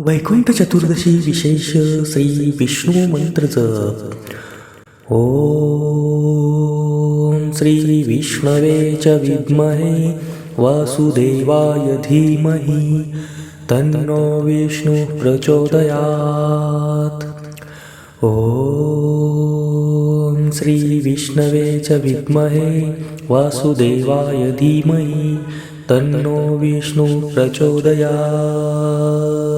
वैकुंठ चतुर्दशी विशेष श्री विष्णू मंत्र जप. ओम श्री विष्णवे च विद्महे वासुदेवाय धीमहि तन्नो विष्णु प्रचोदयात्. ॐ श्री विष्णवे च विद्महे वासुदेवाय धीमहि तन्नो विष्णु प्रचोदयात्.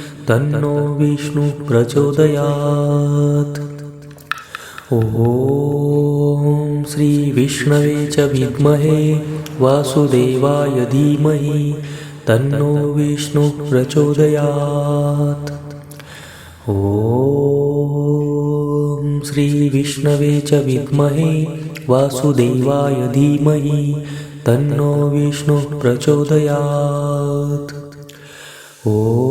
तन्नो विष्णु प्रचोदयात्। ॐ श्री विष्णवे च विद्महे वासुदेवाय धीमहि तन्नो विष्णु प्रचोदयात्। ॐ श्री विष्णवे च विद्महे वासुदेवाय धीमहि तन्नो विष्णु प्रचोदयात्। ॐ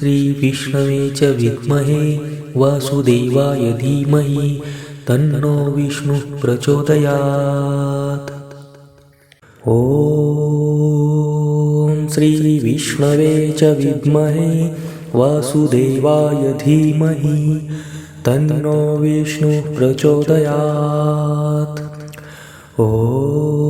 श्रीविष्णवे च विद्महे वासुदेवाय धीमहि तन्नो विष्णुः प्रचोदयात्। ॐ श्रीविष्णवे च विद्महे वासुदेवाय धीमहि तन्नो विष्णुः प्रचोदयात्। ॐ